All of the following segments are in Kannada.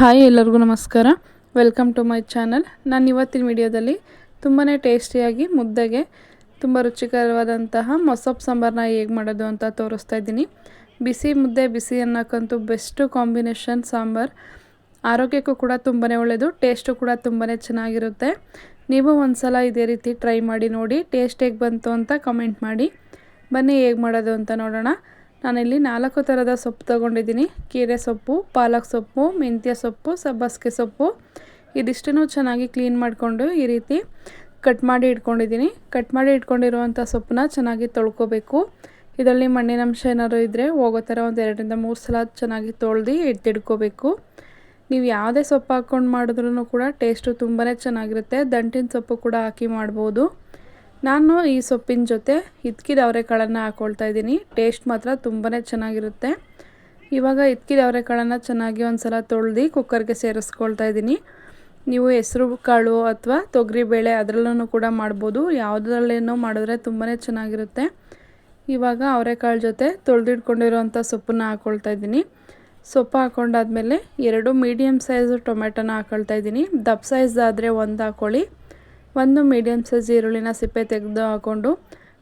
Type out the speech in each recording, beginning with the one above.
ಹಾಯ್ ಎಲ್ಲರಿಗೂ ನಮಸ್ಕಾರ. ವೆಲ್ಕಮ್ ಟು ಮೈ ಚಾನಲ್ ನಾನು ಇವತ್ತಿನ ವಿಡಿಯೋದಲ್ಲಿ ತುಂಬಾ ಟೇಸ್ಟಿಯಾಗಿ, ಮುದ್ದೆಗೆ ತುಂಬ ರುಚಿಕರವಾದಂತಹ ಮೊಸಪ್ ಸಾಂಬಾರನ್ನ ಹೇಗೆ ಮಾಡೋದು ಅಂತ ತೋರಿಸ್ತಾ ಇದ್ದೀನಿ. ಬಿಸಿ ಮುದ್ದೆ, ಬಿಸಿ ಅನ್ನೋಕ್ಕಂತೂ ಬೆಸ್ಟು ಕಾಂಬಿನೇಷನ್ ಸಾಂಬಾರು. ಆರೋಗ್ಯಕ್ಕೂ ಕೂಡ ತುಂಬಾ ಒಳ್ಳೆಯದು ಟೇಸ್ಟು ಕೂಡ ತುಂಬಾ ಚೆನ್ನಾಗಿರುತ್ತೆ. ನೀವು ಒಂದು ಸಲ ಇದೇ ರೀತಿ ಟ್ರೈ ಮಾಡಿ ನೋಡಿ ಟೇಸ್ಟ್ ಹೇಗೆ ಬಂತು ಅಂತ ಕಮೆಂಟ್ ಮಾಡಿ. ಬನ್ನಿ ಹೇಗೆ ಮಾಡೋದು ಅಂತ ನೋಡೋಣ. ನಾನಿಲ್ಲಿ ನಾಲ್ಕು ಥರದ ಸೊಪ್ಪು ತೊಗೊಂಡಿದ್ದೀನಿ. ಕೀರೆ ಸೊಪ್ಪು, ಪಾಲಕ್ ಸೊಪ್ಪು, ಮೆಂತ್ಯ ಸೊಪ್ಪು, ಸಬ್ಬಸ್ಗೆ ಸೊಪ್ಪು. ಇದಿಷ್ಟನ್ನು ಚೆನ್ನಾಗಿ ಕ್ಲೀನ್ ಮಾಡಿಕೊಂಡು ಈ ರೀತಿ ಕಟ್ ಮಾಡಿ ಇಟ್ಕೊಂಡಿದ್ದೀನಿ. ಕಟ್ ಮಾಡಿ ಇಟ್ಕೊಂಡಿರುವಂಥ ಸೊಪ್ಪನ್ನ ಚೆನ್ನಾಗಿ ತೊಳ್ಕೊಬೇಕು. ಇದರಲ್ಲಿ ಮಣ್ಣಿನಂಶ ಏನಾದ್ರು ಇದ್ದರೆ ಹೋಗೋ ಥರ ಒಂದು ಎರಡರಿಂದ ಮೂರು ಸಲ ಚೆನ್ನಾಗಿ ತೊಳ್ದು ಎತ್ತಿಡ್ಕೋಬೇಕು ನೀವು ಯಾವುದೇ ಸೊಪ್ಪು ಹಾಕ್ಕೊಂಡು ಮಾಡಿದ್ರೂ ಕೂಡ ಟೇಸ್ಟು ತುಂಬಾ ಚೆನ್ನಾಗಿರುತ್ತೆ. ದಂಟಿನ ಸೊಪ್ಪು ಕೂಡ ಹಾಕಿ ಮಾಡ್ಬೋದು. ನಾನು ಈ ಸೊಪ್ಪಿನ ಜೊತೆ ಇದ್ಕಿದ ಅವರೆಕಾಳನ್ನು ಹಾಕ್ಕೊಳ್ತಾ ಇದ್ದೀನಿ. ಟೇಸ್ಟ್ ಮಾತ್ರ ತುಂಬಾ ಚೆನ್ನಾಗಿರುತ್ತೆ. ಇವಾಗ ಇದ್ಕಿದ ಅವರೆಕಾಳನ್ನು ಚೆನ್ನಾಗಿ ಒಂದು ಸಲ ತೊಳ್ದು ಕುಕ್ಕರ್ಗೆ ಸೇರಿಸ್ಕೊಳ್ತಾ ಇದ್ದೀನಿ. ನೀವು ಹೆಸರು ಕಾಳು ಅಥವಾ ತೊಗರಿಬೇಳೆ ಅದರಲ್ಲೂ ಕೂಡ ಮಾಡ್ಬೋದು. ಯಾವುದರಲ್ಲೇನೋ ಮಾಡಿದ್ರೆ ತುಂಬಾ ಚೆನ್ನಾಗಿರುತ್ತೆ. ಇವಾಗ ಅವರೆಕಾಳು ಜೊತೆ ತೊಳೆದಿಟ್ಕೊಂಡಿರೋವಂಥ ಸೊಪ್ಪನ್ನು ಹಾಕ್ಕೊಳ್ತಾ ಇದ್ದೀನಿ. ಸೊಪ್ಪು ಹಾಕ್ಕೊಂಡಾದ್ಮೇಲೆ ಎರಡು ಮೀಡಿಯಮ್ ಸೈಜ್ ಟೊಮೆಟೊನ ಹಾಕ್ಕೊಳ್ತಾ ಇದ್ದೀನಿ. ದಪ್ಪ ಸೈಜ್ ಆದರೆ ಒಂದು ಹಾಕ್ಕೊಳ್ಳಿ ಒಂದು ಮೀಡಿಯಮ್ ಸೈಜ್ ಈರುಳ್ಳಿನ ಸಿಪ್ಪೆ ತೆಗೆದು ಹಾಕ್ಕೊಂಡು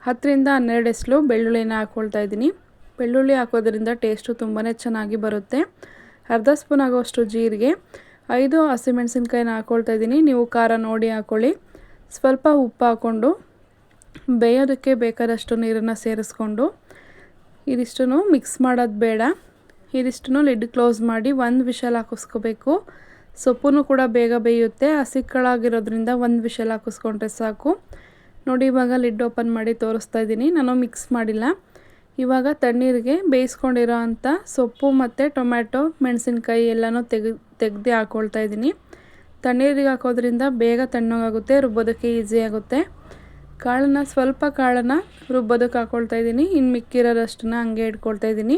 ಹತ್ತರಿಂದ ಹನ್ನೆರಡು ಎಸ್ಲು ಬೆಳ್ಳುಳ್ಳಿನ ಹಾಕ್ಕೊಳ್ತಾ ಇದ್ದೀನಿ. ಬೆಳ್ಳುಳ್ಳಿ ಹಾಕೋದ್ರಿಂದ ಟೇಸ್ಟು ತುಂಬಾ ಚೆನ್ನಾಗಿ ಬರುತ್ತೆ. ಅರ್ಧ ಸ್ಪೂನ್ ಆಗೋಷ್ಟು ಜೀರಿಗೆ, ಐದು ಹಸಿಮೆಣಸಿನ್ಕಾಯಿನ ಹಾಕ್ಕೊಳ್ತಾ ಇದ್ದೀನಿ. ನೀವು ಖಾರ ನೋಡಿ ಹಾಕ್ಕೊಳ್ಳಿ ಸ್ವಲ್ಪ ಉಪ್ಪು ಹಾಕ್ಕೊಂಡು ಬೇಯೋದಕ್ಕೆ ಬೇಕಾದಷ್ಟು ನೀರನ್ನು ಸೇರಿಸ್ಕೊಂಡು ಇದಿಷ್ಟು ಮಿಕ್ಸ್ ಮಾಡೋದು ಬೇಡ. ಇದಿಷ್ಟು ಲಿಡ್ ಕ್ಲೋಸ್ ಮಾಡಿ ಒಂದು ವಿಷಲ್ ಹಾಕಿಸ್ಕೋಬೇಕು. ಸೊಪ್ಪು ಕೂಡ ಬೇಗ ಬೇಯುತ್ತೆ ಹಸಿ ಕಾಳಾಗಿರೋದ್ರಿಂದ ಒಂದು ವಿಷಲ್ ಹಾಕಿಸ್ಕೊಂಡ್ರೆ ಸಾಕು. ನೋಡಿ, ಇವಾಗ ಲಿಡ್ ಓಪನ್ ಮಾಡಿ ತೋರಿಸ್ತಾ ಇದ್ದೀನಿ. ನಾನು ಮಿಕ್ಸ್ ಮಾಡಿಲ್ಲ. ಇವಾಗ ತಣ್ಣೀರಿಗೆ ಬೇಯಿಸ್ಕೊಂಡಿರೋ ಅಂಥ ಸೊಪ್ಪು ಮತ್ತು ಟೊಮ್ಯಾಟೊ, ಮೆಣಸಿನ್ಕಾಯಿ ಎಲ್ಲನೂ ತೆಗೆ ತೆಗ್ದು ಹಾಕ್ಕೊಳ್ತಾ ಇದ್ದೀನಿ. ತಣ್ಣೀರಿಗೆ ಹಾಕೋದ್ರಿಂದ ಬೇಗ ತಣ್ಣಗಾಗುತ್ತೆ, ರುಬ್ಬೋದಕ್ಕೆ ಈಸಿ ಆಗುತ್ತೆ. ಕಾಳನ್ನು, ಸ್ವಲ್ಪ ಕಾಳನ್ನು ರುಬ್ಬೋದಕ್ಕೆ ಹಾಕ್ಕೊಳ್ತಾ ಇದ್ದೀನಿ. ಇನ್ನು ಮಿಕ್ಕಿರೋದಷ್ಟನ್ನು ಹಂಗೆ ಇಟ್ಕೊಳ್ತಾ ಇದ್ದೀನಿ.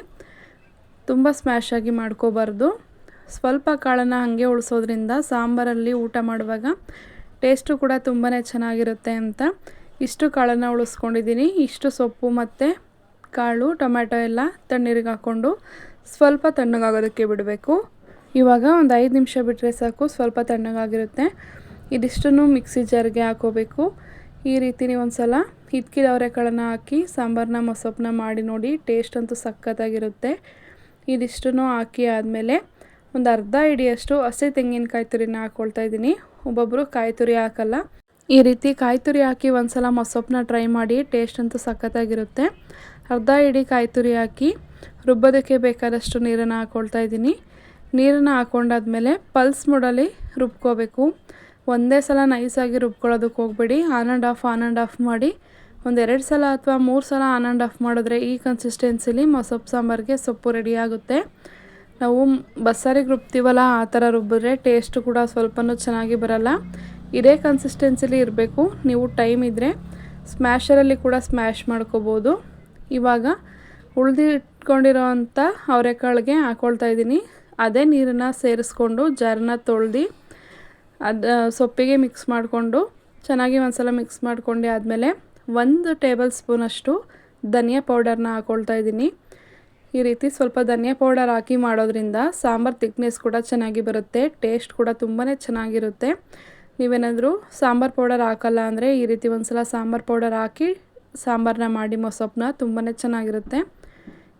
ತುಂಬ ಸ್ಮ್ಯಾಶ್ ಆಗಿ ಮಾಡ್ಕೋಬಾರ್ದು. ಸ್ವಲ್ಪ ಕಾಳನ್ನು ಹಾಗೆ ಉಳಿಸೋದ್ರಿಂದ ಸಾಂಬಾರಲ್ಲಿ ಊಟ ಮಾಡುವಾಗ ಟೇಸ್ಟು ಕೂಡ ತುಂಬಾ ಚೆನ್ನಾಗಿರುತ್ತೆ ಅಂತ. ಇಷ್ಟು ಕಾಳನ್ನು ಉಳಿಸ್ಕೊಂಡಿದ್ದೀನಿ. ಇಷ್ಟು ಸೊಪ್ಪು ಮತ್ತು ಕಾಳು, ಟೊಮ್ಯಾಟೊ ಎಲ್ಲ ತಣ್ಣೀರಿಗೆ ಹಾಕ್ಕೊಂಡು ಸ್ವಲ್ಪ ತಣ್ಣಗಾಗೋದಕ್ಕೆ ಬಿಡಬೇಕು. ಇವಾಗ ಒಂದು ಐದು ನಿಮಿಷ ಬಿಟ್ಟರೆ ಸಾಕು, ಸ್ವಲ್ಪ ತಣ್ಣಗಾಗಿರುತ್ತೆ. ಇದಿಷ್ಟನ್ನು ಮಿಕ್ಸಿ ಜಾರ್ಗೆ ಹಾಕೋಬೇಕು. ಈ ರೀತಿ ನೀವು ಒಂದು ಸಲ ಹಿದ್ಕಿದ ಅವರೆಕಾಳನ್ನು ಹಾಕಿ ಸಾಂಬಾರನ್ನ ಮೊಸಪ್ಪನ್ನ ಮಾಡಿ ನೋಡಿ ಟೇಸ್ಟ್ ಅಂತೂ ಸಖತ್ತಾಗಿರುತ್ತೆ. ಇದಿಷ್ಟನ್ನು ಹಾಕಿ ಆದಮೇಲೆ ಒಂದು ಅರ್ಧ ಹಿಡಿಯಷ್ಟು ಹಸಿ ತೆಂಗಿನಕಾಯಿ ತುರಿನ ಹಾಕ್ಕೊಳ್ತಾ ಇದ್ದೀನಿ. ಒಬ್ಬೊಬ್ಬರು ಕಾಯಿ ತುರಿ ಹಾಕಲ್ಲ. ಈ ರೀತಿ ಕಾಯಿ ತುರಿ ಹಾಕಿ ಒಂದು ಸಲ ಮೊಸಪ್ಪನ್ನ ಟ್ರೈ ಮಾಡಿ ಟೇಸ್ಟ್ ಅಂತೂ ಸಖತ್ತಾಗಿರುತ್ತೆ. ಅರ್ಧ ಹಿಡಿ ಕಾಯಿ ತುರಿ ಹಾಕಿ ರುಬ್ಬೋದಕ್ಕೆ ಬೇಕಾದಷ್ಟು ನೀರನ್ನು ಹಾಕ್ಕೊಳ್ತಾ ಇದ್ದೀನಿ. ನೀರನ್ನು ಹಾಕ್ಕೊಂಡಾದ್ಮೇಲೆ ಪಲ್ಸ್ ಮೂಡಲ್ಲಿ ರುಬ್ಕೋಬೇಕು. ಒಂದೇ ಸಲ ನೈಸಾಗಿ ರುಬ್ಕೊಳ್ಳೋದಕ್ಕೆ ಹೋಗ್ಬೇಡಿ. On and off on and off ಮಾಡಿ. ಒಂದೆರಡು ಸಲ ಅಥವಾ ಮೂರು ಸಲ ಆನ್ ಆ್ಯಂಡ್ ಆಫ್ ಮಾಡಿದ್ರೆ ಈ ಕನ್ಸಿಸ್ಟೆನ್ಸಿಲಿ ಮೊಸಪ್ಪು ಸಾಂಬಾರಿಗೆ ಸೊಪ್ಪು ರೆಡಿ ಆಗುತ್ತೆ. ನಾವು ಬಸ್ಸಾರಿಗೆ ರುಬ್ತೀವಲ್ಲ, ಆ ಥರ ರುಬ್ಬಿದ್ರೆ ಟೇಸ್ಟ್ ಕೂಡ ಸ್ವಲ್ಪನೂ ಚೆನ್ನಾಗಿ ಬರಲ್ಲ. ಇದೇ ಕನ್ಸಿಸ್ಟೆನ್ಸಿಲಿ ಇರಬೇಕು. ನೀವು ಟೈಮ್ ಇದ್ದರೆ ಸ್ಮ್ಯಾಷರಲ್ಲಿ ಕೂಡ ಸ್ಮ್ಯಾಶ್ ಮಾಡ್ಕೋಬೋದು. ಇವಾಗ ಉಳಿದಿಟ್ಕೊಂಡಿರೋವಂಥ ಅವರೆಕಾಳಿಗೆ ಹಾಕ್ಕೊಳ್ತಾ ಇದ್ದೀನಿ. ಅದೇ ನೀರನ್ನು ಸೇರಿಸ್ಕೊಂಡು ಜಾರನ್ನ ತೊಳ್ದು ಅದು ಸೊಪ್ಪಿಗೆ ಮಿಕ್ಸ್ ಮಾಡಿಕೊಂಡು, ಚೆನ್ನಾಗಿ ಒಂದ್ಸಲ ಮಿಕ್ಸ್ ಮಾಡ್ಕೊಂಡು ಆದಮೇಲೆ ಒಂದು ಟೇಬಲ್ ಸ್ಪೂನಷ್ಟು ಧನಿಯಾ ಪೌಡರ್ನ ಹಾಕ್ಕೊಳ್ತಾ ಇದ್ದೀನಿ. ಈ ರೀತಿ ಸ್ವಲ್ಪ ಧನಿಯಾ ಪೌಡರ್ ಹಾಕಿ ಮಾಡೋದ್ರಿಂದ ಸಾಂಬಾರು ತಿಕ್ನೆಸ್ ಕೂಡ ಚೆನ್ನಾಗಿ ಬರುತ್ತೆ ಟೇಸ್ಟ್ ಕೂಡ ತುಂಬಾ ಚೆನ್ನಾಗಿರುತ್ತೆ. ನೀವೇನಾದರೂ ಸಾಂಬಾರು ಪೌಡರ್ ಹಾಕಲ್ಲ ಅಂದರೆ ಈ ರೀತಿ ಒಂದು ಸಲ ಸಾಂಬಾರು ಪೌಡರ್ ಹಾಕಿ ಸಾಂಬಾರನ್ನ ಮಾಡಿ ಮೊಸಪ್ಪನ್ನ ತುಂಬಾ ಚೆನ್ನಾಗಿರುತ್ತೆ.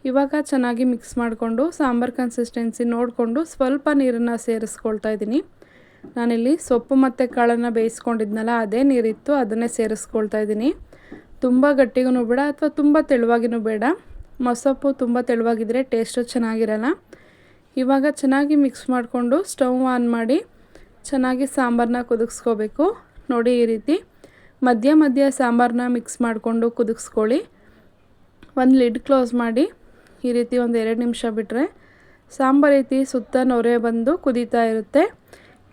ಇವಾಗ ಚೆನ್ನಾಗಿ ಮಿಕ್ಸ್ ಮಾಡಿಕೊಂಡು ಸಾಂಬಾರು ಕನ್ಸಿಸ್ಟೆನ್ಸಿ ನೋಡಿಕೊಂಡು ಸ್ವಲ್ಪ ನೀರನ್ನು ಸೇರಿಸ್ಕೊಳ್ತಾ ಇದ್ದೀನಿ. ನಾನಿಲ್ಲಿ ಸೊಪ್ಪು ಮತ್ತು ಕಾಳನ್ನು ಬೇಯಿಸ್ಕೊಂಡಿದ್ನಲ್ಲ, ಅದೇ ನೀರಿತ್ತು, ಅದನ್ನೇ ಸೇರಿಸ್ಕೊಳ್ತಾ ಇದ್ದೀನಿ. ತುಂಬ ಗಟ್ಟಿಗೂ ಬೇಡ ಅಥವಾ ತುಂಬ ತೆಳುವಾಗಿನೂ ಬೇಡ. ಮೊಸಪ್ಪು ತುಂಬ ತೆಳುವಾಗಿದ್ದರೆ ಟೇಸ್ಟು ಚೆನ್ನಾಗಿರಲ್ಲ. ಇವಾಗ ಚೆನ್ನಾಗಿ ಮಿಕ್ಸ್ ಮಾಡಿಕೊಂಡು ಸ್ಟವ್ ಆನ್ ಮಾಡಿ ಚೆನ್ನಾಗಿ ಸಾಂಬಾರನ್ನ ಕುದಿಸ್ಕೋಬೇಕು. ನೋಡಿ ಈ ರೀತಿ. ಮಧ್ಯ ಮಧ್ಯ ಸಾಂಬಾರನ್ನ ಮಿಕ್ಸ್ ಮಾಡಿಕೊಂಡು ಕುದಿಸ್ಕೊಳ್ಳಿ. ಒಂದು ಲಿಡ್ ಕ್ಲೋಸ್ ಮಾಡಿ ಈ ರೀತಿ ಒಂದು ಎರಡು ನಿಮಿಷ ಬಿಟ್ಟರೆ ಸಾಂಬಾರು ರೀತಿ ಸುತ್ತ ನೊರೆ ಬಂದು ಕುದೀತಾ ಇರುತ್ತೆ.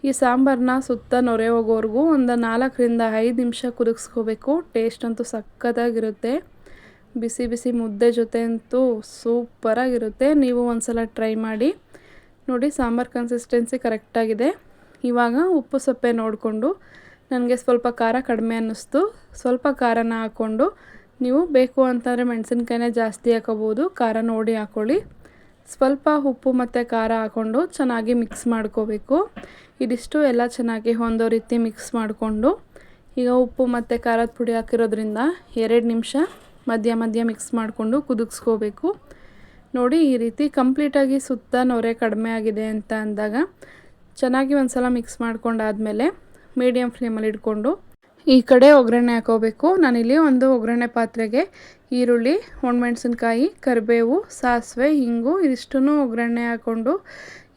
ಈ ಸಾಂಬಾರನ್ನ ಸುತ್ತ ನೊರೆ ಹೋಗೋವರೆಗೂ ಒಂದು ನಾಲ್ಕರಿಂದ ಐದು ನಿಮಿಷ ಕುದಿಸ್ಕೋಬೇಕು. ಟೇಸ್ಟ್ ಅಂತೂ ಸಕ್ಕತ್ತಾಗಿರುತ್ತೆ ಬಿಸಿ ಬಿಸಿ ಮುದ್ದೆ ಜೊತೆ ಅಂತೂ ಸೂಪರಾಗಿರುತ್ತೆ ನೀವು ಒಂದ್ಸಲ ಟ್ರೈ ಮಾಡಿ. ನೋಡಿ, ಸಾಂಬಾರು ಕನ್ಸಿಸ್ಟೆನ್ಸಿ ಕರೆಕ್ಟಾಗಿದೆ ಇವಾಗ ಉಪ್ಪು ಸೊಪ್ಪೆ ನೋಡಿಕೊಂಡು, ನನಗೆ ಸ್ವಲ್ಪ ಖಾರ ಕಡಿಮೆ ಅನ್ನಿಸ್ತು. ಸ್ವಲ್ಪ ಖಾರನ ಹಾಕ್ಕೊಂಡು, ನೀವು ಬೇಕು ಅಂತಂದರೆ ಮೆಣಸಿನ್ಕಾಯಿನೇ ಜಾಸ್ತಿ ಹಾಕೋಬೋದು. ಖಾರ ನೋಡಿ ಹಾಕ್ಕೊಳ್ಳಿ ಸ್ವಲ್ಪ ಉಪ್ಪು ಮತ್ತು ಖಾರ ಹಾಕ್ಕೊಂಡು ಚೆನ್ನಾಗಿ ಮಿಕ್ಸ್ ಮಾಡ್ಕೋಬೇಕು. ಇದಿಷ್ಟು ಎಲ್ಲ ಚೆನ್ನಾಗಿ ಹೊಂದೋ ರೀತಿ ಮಿಕ್ಸ್ ಮಾಡಿಕೊಂಡು, ಈಗ ಉಪ್ಪು ಮತ್ತು ಖಾರದ ಪುಡಿ ಹಾಕಿರೋದ್ರಿಂದ ಎರಡು ನಿಮಿಷ ಮಧ್ಯ ಮಧ್ಯ ಮಿಕ್ಸ್ ಮಾಡಿಕೊಂಡು ಕುದಿಸ್ಕೋಬೇಕು. ನೋಡಿ ಈ ರೀತಿ ಕಂಪ್ಲೀಟಾಗಿ ಸುತ್ತ ನೊರೆ ಕಡಿಮೆ ಆಗಿದೆ ಅಂತ ಅಂದಾಗ ಚೆನ್ನಾಗಿ ಒಂದು ಸಲ ಮಿಕ್ಸ್ ಮಾಡ್ಕೊಂಡಾದಮೇಲೆ ಮೀಡಿಯಮ್ ಫ್ಲೇಮಲ್ಲಿ ಇಟ್ಕೊಂಡು ಈ ಕಡೆ ಒಗ್ಗರಣೆ ಹಾಕೋಬೇಕು. ನಾನಿಲ್ಲಿ ಒಂದು ಒಗ್ಗರಣೆ ಪಾತ್ರೆಗೆ ಈರುಳ್ಳಿ, ಒಣಮೆಣ್ಸಿನ್ಕಾಯಿ, ಕರಿಬೇವು, ಸಾಸಿವೆ, ಹಿಂಗು ಇದಿಷ್ಟನ್ನು ಒಗ್ಗರಣೆ ಹಾಕ್ಕೊಂಡು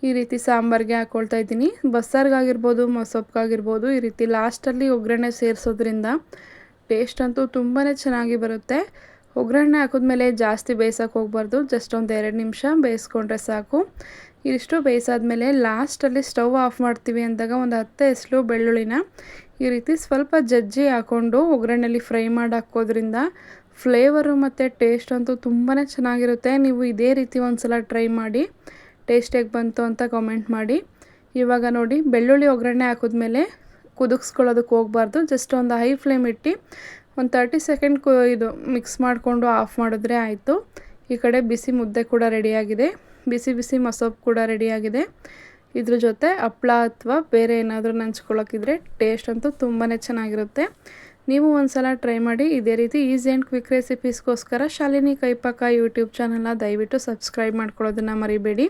ಈ ರೀತಿ ಸಾಂಬಾರಿಗೆ ಹಾಕ್ಕೊಳ್ತಾ ಇದ್ದೀನಿ. ಬಸ್ಸಾರಿಗಾಗಿರ್ಬೋದು, ಮೊಸಪ್ಗಾಗಿರ್ಬೋದು ಈ ರೀತಿ ಲಾಸ್ಟಲ್ಲಿ ಒಗ್ಗರಣೆ ಸೇರಿಸೋದ್ರಿಂದ ಟೇಸ್ಟ್ ಅಂತೂ ತುಂಬಾ ಚೆನ್ನಾಗಿ ಬರುತ್ತೆ. ಒಗ್ಗರಣೆ ಹಾಕಿದ್ಮೇಲೆ ಜಾಸ್ತಿ ಬೇಯಿಸೋಕೆ ಹೋಗ್ಬಾರ್ದು. ಜಸ್ಟ್ ಒಂದು ಎರಡು ನಿಮಿಷ ಬೇಯಿಸ್ಕೊಂಡ್ರೆ ಸಾಕು. ಇದಿಷ್ಟು ಬೇಯಿಸಾದ್ಮೇಲೆ ಲಾಸ್ಟಲ್ಲಿ ಸ್ಟವ್ ಆಫ್ ಮಾಡ್ತೀವಿ ಅಂದಾಗ ಒಂದು ಹತ್ತು ಎಸಳು ಬೆಳ್ಳುಳ್ಳಿನ ಈ ರೀತಿ ಸ್ವಲ್ಪ ಜಜ್ಜಿ ಹಾಕ್ಕೊಂಡು ಒಗ್ಗರಣೆಯಲ್ಲಿ ಫ್ರೈ ಮಾಡಿ ಹಾಕೋದ್ರಿಂದ ಫ್ಲೇವರು ಮತ್ತು ಟೇಸ್ಟ್ ಅಂತೂ ತುಂಬಾ ಚೆನ್ನಾಗಿರುತ್ತೆ. ನೀವು ಇದೇ ರೀತಿ ಒಂದು ಸಲ ಟ್ರೈ ಮಾಡಿ. ಟೇಸ್ಟ್ ಹೇಗೆ ಬಂತು ಅಂತ ಕಮೆಂಟ್ ಮಾಡಿ. ಇವಾಗ ನೋಡಿ, ಬೆಳ್ಳುಳ್ಳಿ ಒಗ್ಗರಣೆ ಹಾಕಿದ್ಮೇಲೆ ಕುದಿಸ್ಕೊಳ್ಳೋದಕ್ಕೆ ಹೋಗ್ಬಾರ್ದು. ಜಸ್ಟ್ ಒಂದು ಹೈ ಫ್ಲೇಮ್ ಇಟ್ಟು ಒಂದು ತರ್ಟಿ ಸೆಕೆಂಡ್ ಕು ಇದು ಮಿಕ್ಸ್ ಮಾಡಿಕೊಂಡು ಆಫ್ ಮಾಡಿದ್ರೆ ಆಯಿತು. ಈ ಕಡೆ ಬಿಸಿ ಮುದ್ದೆ ಕೂಡ ರೆಡಿಯಾಗಿದೆ ಬಿಸಿ ಬಿಸಿ ಮಸೋಪ್ ಕೂಡ ರೆಡಿಯಾಗಿದೆ ಇದ್ರ ಜೊತೆ ಹಪ್ಳ ಅಥವಾ ಬೇರೆ ಏನಾದರೂ ನಂಚ್ಕೊಳ್ಳೋಕ್ಕಿದ್ರೆ ಟೇಸ್ಟ್ ಅಂತೂ ತುಂಬಾ ಚೆನ್ನಾಗಿರುತ್ತೆ. ನೀವು ಒಂದು ಸಲ ಟ್ರೈ ಮಾಡಿ. ಇದೇ ರೀತಿ ಈಸಿ ಆ್ಯಂಡ್ ಕ್ವಿಕ್ ರೆಸಿಪೀಸ್ಗೋಸ್ಕರ ಶಾಲಿನಿ ಕೈಪಕ್ಕ ಯೂಟ್ಯೂಬ್ ಚಾನಲ್ನ ದಯವಿಟ್ಟು ಸಬ್ಸ್ಕ್ರೈಬ್ ಮಾಡ್ಕೊಳ್ಳೋದನ್ನು ಮರಿಬೇಡಿ.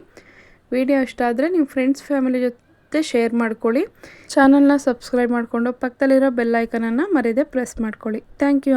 ವಿಡಿಯೋ ಇಷ್ಟ ಆದರೆ ನಿಮ್ಮ ಫ್ರೆಂಡ್ಸ್ ಫ್ಯಾಮಿಲಿ ಜೊತೆ ಶೇರ್ ಮಾಡ್ಕೊಳ್ಳಿ. ಚಾನಲ್ನ ಸಬ್ಸ್ಕ್ರೈಬ್ ಮಾಡಿಕೊಂಡು ಪಕ್ಕದಲ್ಲಿರೋ ಬೆಲ್ ಐಕನನ್ನು ಮರೆಯದೆ ಪ್ರೆಸ್ ಮಾಡ್ಕೊಳ್ಳಿ. Thank you